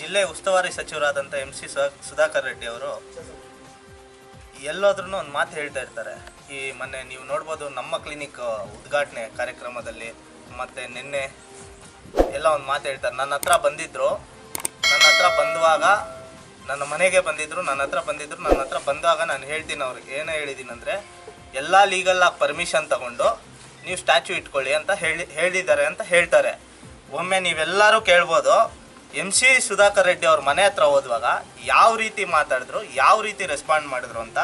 ಜಿಲ್ಲೆ ಉಸ್ತುವಾರಿ ಸಚಿವರಾದಂಥ ಎಂ ಸಿ ಸುಧಾಕರ್ ರೆಡ್ಡಿ ಅವರು ಎಲ್ಲೋದ್ರೂ ಒಂದು ಮಾತು ಹೇಳ್ತಾ ಇರ್ತಾರೆ. ಈ ಮೊನ್ನೆ ನೀವು ನೋಡ್ಬೋದು ನಮ್ಮ ಕ್ಲಿನಿಕ್ ಉದ್ಘಾಟನೆ ಕಾರ್ಯಕ್ರಮದಲ್ಲಿ ಮತ್ತು ನಿನ್ನೆ ಎಲ್ಲ ಒಂದು ಮಾತು ಹೇಳ್ತಾರೆ. ನನ್ನ ಹತ್ರ ಬಂದಿದ್ದರು ನನ್ನ ಹತ್ರ ಬಂದುವಾಗ ನನ್ನ ಮನೆಗೆ ಬಂದಿದ್ದರು ನನ್ನ ಹತ್ರ ಬಂದಿದ್ದರು ನನ್ನ ಹತ್ರ ಬಂದಾಗ ನಾನು ಹೇಳ್ತೀನಿ ಅವ್ರಿಗೆ. ಏನು ಹೇಳಿದ್ದೀನಿ ಅಂದರೆ, ಎಲ್ಲ ಲೀಗಲ್ಲಾಗಿ ಪರ್ಮಿಷನ್ ತಗೊಂಡು ನೀವು ಸ್ಟ್ಯಾಚ್ಯೂ ಇಟ್ಕೊಳ್ಳಿ ಅಂತ ಹೇಳಿ ಹೇಳಿದ್ದಾರೆ ಅಂತ ಹೇಳ್ತಾರೆ. ಒಮ್ಮೆ ನೀವೆಲ್ಲರೂ ಕೇಳ್ಬೋದು. ಎಂ ಸಿ ಸುಧಾಕರ್ ರೆಡ್ಡಿ ಅವ್ರ ಮನೆ ಹತ್ರ ಹೋದ್ವಾಗ ಯಾವ ರೀತಿ ಮಾತಾಡಿದ್ರು, ಯಾವ ರೀತಿ ರೆಸ್ಪಾಂಡ್ ಮಾಡಿದ್ರು ಅಂತ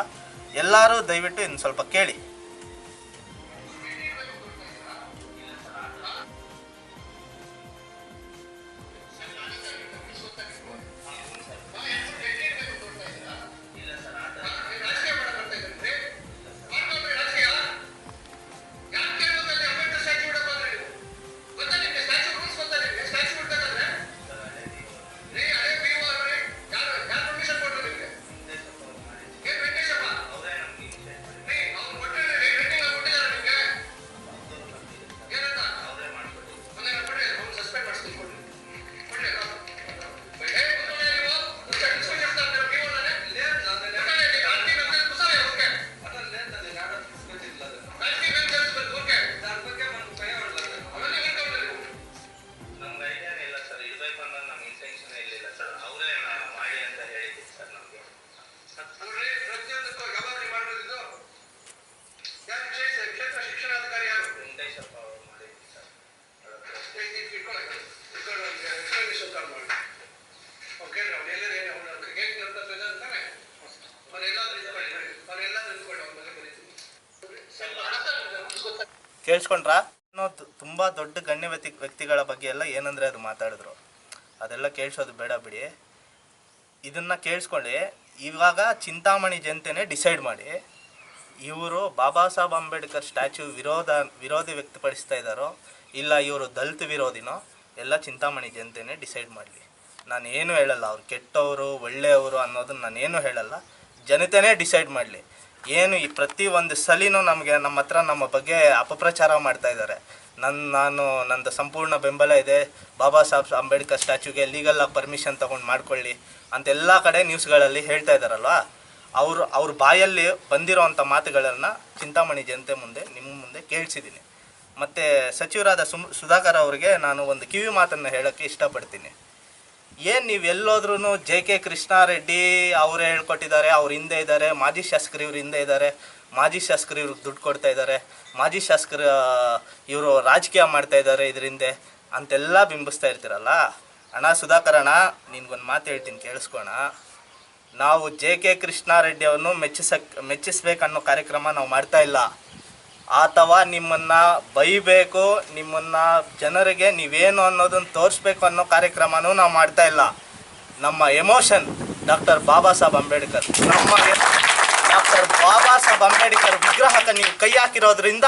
ಎಲ್ಲರೂ ದಯವಿಟ್ಟು ಇನ್ನು ಸ್ವಲ್ಪ ಕೇಳಿ. ಕೇಳಿಸ್ಕೊಂಡ್ರಾ? ತುಂಬಾ ದೊಡ್ಡ ಗಣ್ಯ ವ್ಯಕ್ತಿ ವ್ಯಕ್ತಿಗಳ ಬಗ್ಗೆ ಎಲ್ಲ ಏನಂದ್ರೆ ಅದು ಮಾತಾಡಿದ್ರು. ಅದೆಲ್ಲ ಕೇಳಿಸೋದು ಬೇಡ ಬಿಡಿ. ಇದನ್ನ ಕೇಳಿಸ್ಕೊಳ್ಳಿ ಇವಾಗ ಚಿಂತಾಮಣಿ ಜನತೆನೇ ಡಿಸೈಡ್ ಮಾಡಿ, ಇವರು ಬಾಬಾ ಸಾಹೇಬ್ ಅಂಬೇಡ್ಕರ್ ಸ್ಟ್ಯಾಚ್ಯೂ ವಿರೋಧ ವಿರೋಧಿ ವ್ಯಕ್ತಪಡಿಸ್ತಾ ಇದ್ದಾರೋ ಇಲ್ಲ, ಇವರು ದಲಿತ ವಿರೋಧಿನೋ, ಎಲ್ಲ ಚಿಂತಾಮಣಿ ಜನತೆನೇ ಡಿಸೈಡ್ ಮಾಡಲಿ. ನಾನು ಏನು ಹೇಳಲ್ಲ, ಅವ್ರು ಕೆಟ್ಟವರು, ಒಳ್ಳೆಯವರು ಅನ್ನೋದನ್ನ ನಾನೇನು ಹೇಳಲ್ಲ. ಜನತೆನೇ ಡಿಸೈಡ್ ಮಾಡಲಿ. ಏನು ಈ ಪ್ರತಿ ಒಂದು ಸಲಿನೂ ನಮಗೆ ನಮ್ಮ ಹತ್ರ ನಮ್ಮ ಬಗ್ಗೆ ಅಪಪ್ರಚಾರ ಮಾಡ್ತಾ ಇದ್ದಾರೆ ನನ್ನ ನಾನು, ನಂದು ಸಂಪೂರ್ಣ ಬೆಂಬಲ ಇದೆ. ಬಾಬಾ ಸಾಹೇಬ್ ಅಂಬೇಡ್ಕರ್ ಸ್ಟ್ಯಾಚ್ಯೂಗೆ ಲೀಗಲ್ ಆಗಿ ಪರ್ಮಿಷನ್ ತೊಗೊಂಡು ಮಾಡ್ಕೊಳ್ಳಿ ಅಂತ ಎಲ್ಲ ಕಡೆ ನ್ಯೂಸ್ಗಳಲ್ಲಿ ಹೇಳ್ತಾ ಇದ್ದಾರಲ್ವಾ ಅವರು, ಅವ್ರ ಬಾಯಲ್ಲಿ ಬಂದಿರೋವಂಥ ಮಾತುಗಳನ್ನು ಚಿಂತಾಮಣಿ ಜನತೆ ಮುಂದೆ, ನಿಮ್ಮ ಮುಂದೆ ಕೇಳಿಸಿದ್ದೀನಿ ಮತ್ತು ಸಚಿವರಾದ ಸುಮ್, ಸುಧಾಕರ್ ಅವರಿಗೆ ನಾನು ಒಂದು ಕಿವಿ ಮಾತನ್ನು ಹೇಳೋಕ್ಕೆ ಇಷ್ಟಪಡ್ತೀನಿ. ಏನು ನೀವು ಎಲ್ಲೋದ್ರೂ ಜೆ ಕೆ ಕೃಷ್ಣಾರೆಡ್ಡಿ ಅವರೇ ಹೇಳ್ಕೊಟ್ಟಿದ್ದಾರೆ, ಅವ್ರ ಹಿಂದೆ ಇದ್ದಾರೆ, ಮಾಜಿ ಶಾಸಕರು ಇವ್ರ ಹಿಂದೆ ಇದ್ದಾರೆ, ಮಾಜಿ ಶಾಸಕರು ಇವ್ರಿಗೆ ದುಡ್ಡು ಕೊಡ್ತಾ ಇದ್ದಾರೆ, ಮಾಜಿ ಶಾಸಕರ ಇವರು ರಾಜಕೀಯ ಮಾಡ್ತಾ ಇದ್ದಾರೆ ಇದರಿಂದ ಅಂತೆಲ್ಲ ಬಿಂಬಿಸ್ತಾ ಇರ್ತೀರಲ್ಲ? ಅಣ್ಣ ಸುಧಾಕರ್ ಅಣ್ಣ, ನಿನ್ಗೊಂದು ಮಾತು ಹೇಳ್ತೀನಿ, ಕೇಳಿಸ್ಕೋಣ. ನಾವು ಜೆ ಕೆ ಕೃಷ್ಣಾರೆಡ್ಡಿ ಅವರನ್ನು ಮೆಚ್ಚಿಸಕ್, ಮೆಚ್ಚಿಸ್ಬೇಕನ್ನೋ ಕಾರ್ಯಕ್ರಮ ನಾವು ಮಾಡ್ತಾ ಇಲ್ಲ. ಅಥವಾ ನಿಮ್ಮನ್ನ ಬೈಬೇಕು, ನಿಮ್ಮನ್ನ ಜನರಿಗೆ ನೀವೇನು ಅನ್ನೋದನ್ನ ತೋರಿಸ್ಬೇಕು ಅನ್ನೋ ಕಾರ್ಯಕ್ರಮನೂ ನಾವು ಮಾಡ್ತಾ ಇಲ್ಲ. ನಮ್ಮ ಎಮೋಷನ್ ಡಾಕ್ಟರ್ ಬಾಬಾ ಸಾಹೇಬ್ ಅಂಬೇಡ್ಕರ್. ನಮ್ಮ ಡಾಕ್ಟರ್ ಬಾಬಾ ಸಾಹೇಬ್ ಅಂಬೇಡ್ಕರ್ ವಿಗ್ರಹಕ್ಕೆ ನೀವು ಕೈ ಹಾಕಿರೋದ್ರಿಂದ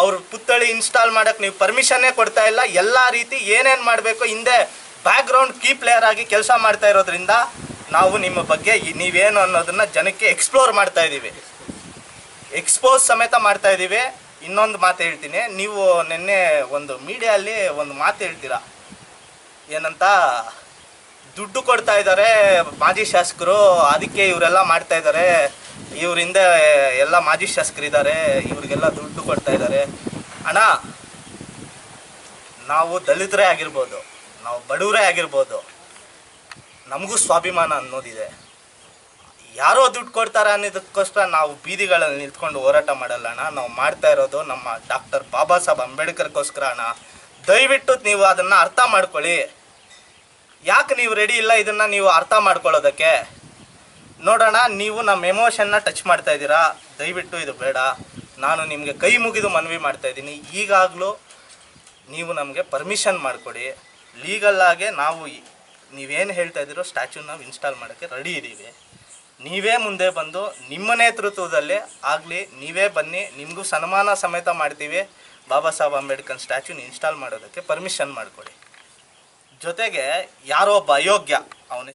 ಅವ್ರ ಪುತ್ಥಳಿ ಇನ್ಸ್ಟಾಲ್ ಮಾಡಕ್ಕೆ ನೀವು ಪರ್ಮಿಷನ್ನೇ ಕೊಡ್ತಾ ಇಲ್ಲ. ಎಲ್ಲ ರೀತಿ ಏನೇನು ಮಾಡಬೇಕು, ಹಿಂದೆ ಬ್ಯಾಕ್ಗ್ರೌಂಡ್ ಕೀ ಪ್ಲೇಯರ್ ಆಗಿ ಕೆಲಸ ಮಾಡ್ತಾ ಇರೋದ್ರಿಂದ ನಾವು ನಿಮ್ಮ ಬಗ್ಗೆ ನೀವೇನು ಅನ್ನೋದನ್ನ ಜನಕ್ಕೆ ಎಕ್ಸ್ಪ್ಲೋರ್ ಮಾಡ್ತಾ ಇದ್ದೀವಿ ಎಕ್ಸ್ಪೋಸ್ ಸಮೇತ ಮಾಡ್ತಾ ಇದ್ದೀವಿ ಇನ್ನೊಂದು ಮಾತು ಹೇಳ್ತೀನಿ. ನೀವು ನಿನ್ನೆ ಒಂದು ಮೀಡಿಯಲ್ಲಿ ಒಂದು ಮಾತು ಹೇಳ್ತೀರಾ. ಏನಂತ, ದುಡ್ಡು ಕೊಡ್ತಾ ಇದ್ದಾರೆ ಮಾಜಿ ಶಾಸಕರು. ಅದಕ್ಕೆ ಇವರೆಲ್ಲ ಮಾಡ್ತಾ ಇದ್ದಾರೆ ಇವರಿಂದ ಎಲ್ಲ ಮಾಜಿ ಶಾಸಕರಿದ್ದಾರೆ ಇವರಿಗೆಲ್ಲ ದುಡ್ಡು ಕೊಡ್ತಾ ಇದ್ದಾರೆ ಅಣ್ಣ, ನಾವು ದಲಿತರೇ ಆಗಿರ್ಬೋದು. ನಾವು ಬಡವರೇ ಆಗಿರ್ಬೋದು. ನಮಗೂ ಸ್ವಾಭಿಮಾನ ಅನ್ನೋದಿದೆ. ಯಾರೋ ದುಡ್ಡು ಕೊಡ್ತಾರೆ ಅನ್ನೋದಕ್ಕೋಸ್ಕರ ನಾವು ಬೀದಿಗಳಲ್ಲಿ ನಿಂತ್ಕೊಂಡು ಹೋರಾಟ ಮಾಡಲ್ಲಣ್ಣ ನಾವು ಮಾಡ್ತಾ ಇರೋದು ನಮ್ಮ ಡಾಕ್ಟರ್ ಬಾಬಾ ಸಾಹೇಬ್ ಅಂಬೇಡ್ಕರ್ಗೋಸ್ಕರ ಅಣ್ಣ. ದಯವಿಟ್ಟು ನೀವು ಅದನ್ನು ಅರ್ಥ ಮಾಡ್ಕೊಳ್ಳಿ. ಯಾಕೆ ನೀವು ರೆಡಿ ಇಲ್ಲ ಇದನ್ನು ನೀವು ಅರ್ಥ ಮಾಡ್ಕೊಳ್ಳೋದಕ್ಕೆ? ನೋಡೋಣ ನೀವು ನಮ್ಮ ಎಮೋಷನ್ನ ಟಚ್ ಮಾಡ್ತಾ ಇದ್ದೀರಾ? ದಯವಿಟ್ಟು ಇದು ಬೇಡ. ನಾನು ನಿಮಗೆ ಕೈ ಮುಗಿದು ಮನವಿ ಮಾಡ್ತಾ ಇದ್ದೀನಿ. ಈಗಾಗಲೂ ನೀವು ನಮಗೆ ಪರ್ಮಿಷನ್ ಮಾಡಿಕೊಡಿ. ಲೀಗಲ್ಲಾಗೆ ನಾವು ನೀವೇನು ಹೇಳ್ತಾ ಇದ್ದೀರೋ ನಾವು ಇನ್ಸ್ಟಾಲ್ ಮಾಡೋಕ್ಕೆ ರೆಡಿ ಇದ್ದೀವಿ ನೀವೇ ಮುಂದೆ ಬಂದು ನಿಮ್ಮ ನೇತೃತ್ವದಲ್ಲಿ ಆಗಲಿ, ನೀವೇ ಬನ್ನಿ, ನಿಮಗೂ ಸನ್ಮಾನ ಸಮೇತ ಮಾಡ್ತೀವಿ. ಬಾಬಾ ಸಾಹೇಬ್ ಅಂಬೇಡ್ಕರ್ ಸ್ಟ್ಯಾಚ್ಯೂನ ಇನ್ಸ್ಟಾಲ್ ಮಾಡೋದಕ್ಕೆ ಪರ್ಮಿಷನ್ ಮಾಡಿಕೊಡಿ. ಜೊತೆಗೆ ಯಾರೋ ಒಬ್ಬ ಅಯೋಗ್ಯ ಅವನ